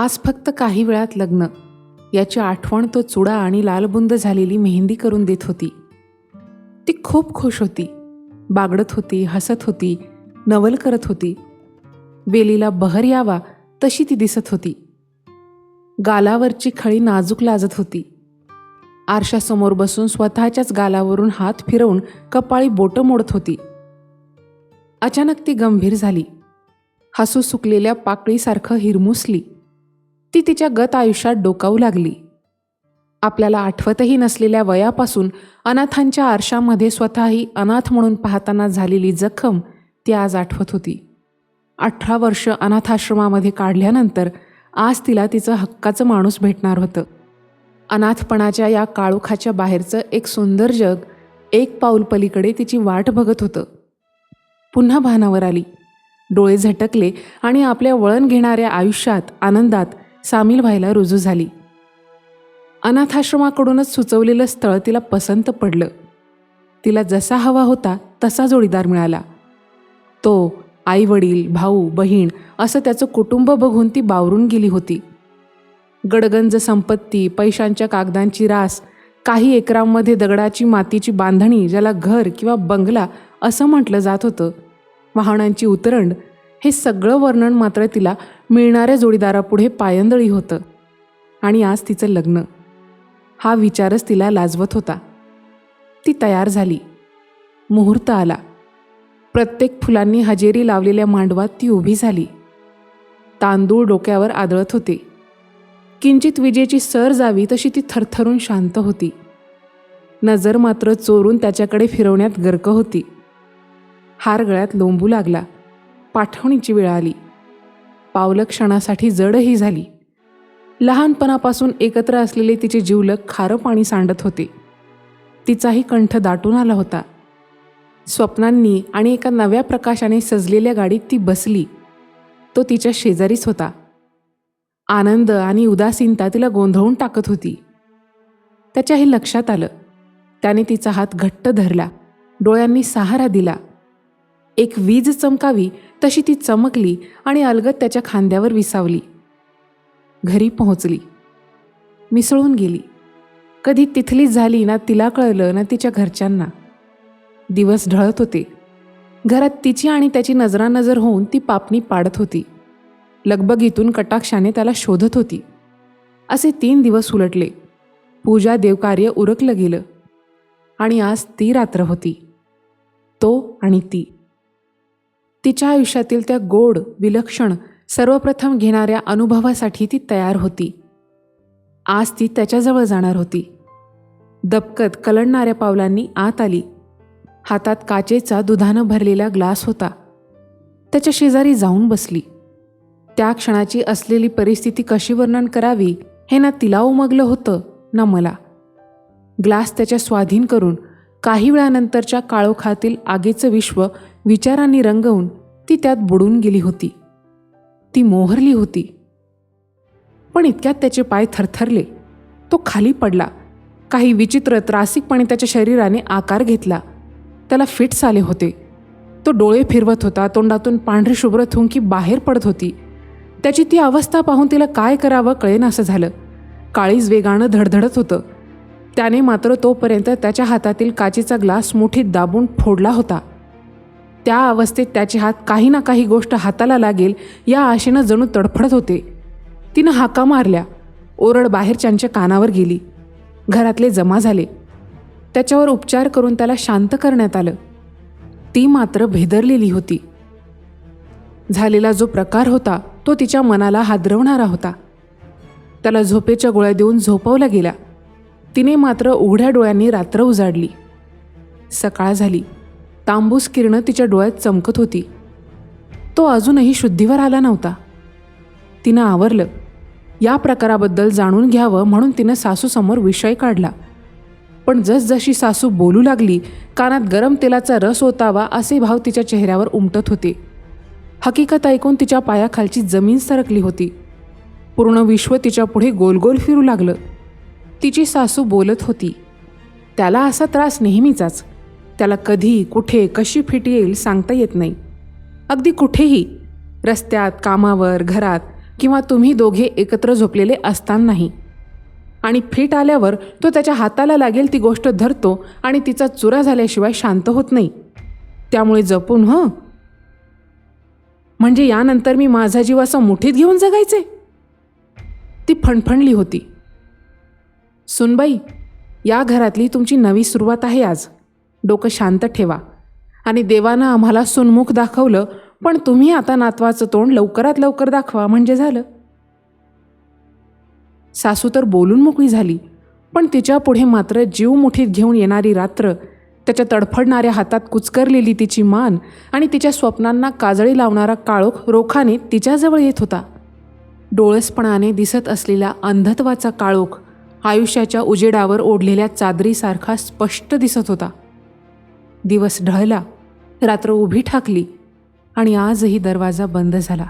आज फक्त काही वेळात लग्न. याची आठवण तो चुडा आणि लालबुंद झालेली मेहंदी करून देत होती. ती खूप खुश होती. बागडत होती हसत होती नवल करत होती. बेलीला बहर यावा तशी ती दिसत होती. गालावरची खळी नाजूक लाजत होती. आरशासमोर बसून स्वतःच्याच गालावरून हात फिरवून कपाळी बोटं मोडत होती. अचानक ती गंभीर झाली. हसू सुकलेल्या पाकळीसारखं हिरमुसली. ती तिच्या गत आयुष्यात डोकावू लागली. आपल्याला आठवतही नसलेल्या वयापासून अनाथांच्या आरशामध्ये स्वतःही अनाथ म्हणून पाहताना झालेली जखम ती आज आठवत होती. अठरा वर्ष अनाथाश्रमामध्ये काढल्यानंतर आज तिला तिचं हक्काचं माणूस भेटणार होतं. अनाथपणाच्या या काळोखाच्या बाहेरचं एक सुंदर जग एक पाऊल पलीकडे तिची वाट बघत होतं. पुन्हा भानावर आली. डोळे झटकले आणि आपल्या वळण घेणाऱ्या आयुष्यात आनंदात सामील व्हायला रुजू झाली. अनाथाश्रमाकडूनच सुचवलेलं स्थळ तिला पसंत पडलं. तिला जसा हवा होता तसा जोडीदार मिळाला. तो आई वडील भाऊ बहीण असं त्याचं कुटुंब बघून ती बावरून गेली होती. गडगंज संपत्ती पैशांच्या कागदांची रास काही एकरांमध्ये दगडाची मातीची बांधणी ज्याला घर किंवा बंगला असं म्हटलं जात होतं वाहनांची उतरंड हे सगळं वर्णन मात्र तिला मिळणाऱ्या जोडीदारापुढे पायंदळी होतं. आणि आज तिचं लग्न. हा विचारच तिला लाजवत होता. ती तयार झाली. मुहूर्त आला. प्रत्येक फुलांनी हजेरी लावलेल्या मांडवात ती उभी झाली. तांदूळ डोक्यावर आदळत होते. किंचित विजेची सर जावी तशी ती थरथरून शांत होती. नजर मात्र चोरून त्याच्याकडे फिरवण्यात गर्क होती. हार गळ्यात लोंबू लागला. पाठवणीची वेळ आली. पावलं क्षणासाठी जडही झाली. लहानपणापासून एकत्र असलेले तिचे जीवलक खारं पाणी सांडत होते. तिचाही कंठ दाटून आला होता. स्वप्नांनी आणि एका नव्या प्रकाशाने सजलेल्या गाडीत ती बसली. तो तिच्या शेजारीच होता. आनंद आणि उदासीनता तिला गोंधळून टाकत होती. त्याच्याही लक्षात आलं. त्याने तिचा हात घट्ट धरला. डोळ्यांनी सहारा दिला. एक वीज चमकावी तशी ती चमकली आणि अलगत त्याच्या खांद्यावर विसावली. घरी पोहोचली. मिसळून गेली. कधी तिथलीच झाली ना तिला कळलं ना तिच्या घरच्यांना. दिवस ढळत होते. घरात तिची आणि त्याची नजरानजर होऊन ती पापणी पाडत होती. लगबगीतून कटाक्षाने त्याला शोधत होती. असे तीन दिवस उलटले. पूजा देवकार्य उरकलं गेलं. आणि आज ती रात्र होती. तो आणि ती. तिच्या आयुष्यातील त्या गोड विलक्षण सर्वप्रथम घेणाऱ्या अनुभवासाठी ती तयार होती. आज ती त्याच्याजवळ जाणार होती. दबकत कलडणाऱ्या पावलांनी आत आली. हातात काचेचा दुधानं भरलेला ग्लास होता. त्याच्या शेजारी जाऊन बसली. त्या क्षणाची असलेली परिस्थिती कशी वर्णन करावी हे ना तिला उमगलं होतं ना मला. ग्लास त्याच्या स्वाधीन करून काही वेळानंतरच्या काळोखातील आगीचं विश्व विचारांनी रंगवून ती त्यात बुडून गेली होती. ती मोहरली होती. पण इतक्यात त्याचे पाय थरथरले. तो खाली पडला. काही विचित्र त्रासिकपणे त्याच्या शरीराने आकार घेतला. त्याला फिट्स आले होते. तो डोळे फिरवत होता. तोंडातून पांढरी शुभ्र थुंकी बाहेर पडत होती. त्याची ती अवस्था पाहून तिला काय करावं कळेन असं झालं. काळीज वेगानं धडधडत होतं. त्याने मात्र तोपर्यंत त्याच्या हातातील काचेचा ग्लास मुठीत दाबून फोडला होता. त्या अवस्थेत त्याचे हात काही ना काही गोष्ट हाताला लागेल या आशेनं जणू तडफडत होते. तिनं हाका मारल्या. ओरड बाहेरच्यांच्या कानावर गेली. घरातले जमा झाले. त्याच्यावर उपचार करून त्याला शांत करण्यात आलं. ती मात्र भेदरलेली होती. झालेला जो प्रकार होता तो तिच्या मनाला हादरवणारा होता. त्याला झोपेच्या गोळ्या देऊन झोपवला गेला तिने मात्र उघड्या डोळ्यांनी रात्र उजाडली. सकाळ झाली. तांबूस किरणं तिच्या डोळ्यात चमकत होती. तो अजूनही शुद्धीवर आला नव्हता. तिनं आवरलं. या प्रकाराबद्दल जाणून घ्यावं म्हणून तिनं सासूसमोर विषय काढला. पण जसजशी सासू बोलू लागली कानात गरम तेलाचा रस ओतावा असे भाव तिच्या चेहऱ्यावर उमटत होते. हकीकत ऐकून तिच्या पायाखालची जमीन सरकली होती. पूर्ण विश्व तिच्या पुढे गोलगोल फिरू लागलं. तिची सासू बोलत होती त्याला असा त्रास नेहमीचाच. त्याला कधी कुठे कशी फिट येईल सांगता येत नाही. अगदी कुठेही रस्त्यात कामावर घरात किंवा तुम्ही दोघे एकत्र झोपलेले असतानाही. आणि फिट आल्यावर तो त्याच्या हाताला लागेल ती गोष्ट धरतो आणि तिचा चुरा झाल्याशिवाय शांत होत नाही. त्यामुळे जपून हं? म्हणजे यानंतर मी माझा जीव असा मुठीत घेऊन जगायचे? ती फणफणली होती. सुनबाई या घरातली तुमची नवी सुरुवात आहे आज. डोकं शांत ठेवा. आणि देवानं आम्हाला सुनमुख दाखवलं पण तुम्ही आता नातवाचं तोंड लवकरात लवकर दाखवा म्हणजे झालं. सासू तर बोलून मोकळी झाली पण तिच्या पुढे मात्र जीव मुठीत घेऊन येणारी रात्र त्याच्या तडफडणाऱ्या हातात कुचकरलेली तिची मान आणि तिच्या स्वप्नांना काजळी लावणारा काळोख रोखाने तिच्याजवळ येत होता. डोळसपणाने दिसत असलेला अंधत्वाचा काळोख आयुष्याच्या उजेडावर ओढलेल्या चादरीसारखा स्पष्ट दिसत होता. दिवस ढळला रात्र उभी ठाकली आणि आजही दरवाजा बंद झाला.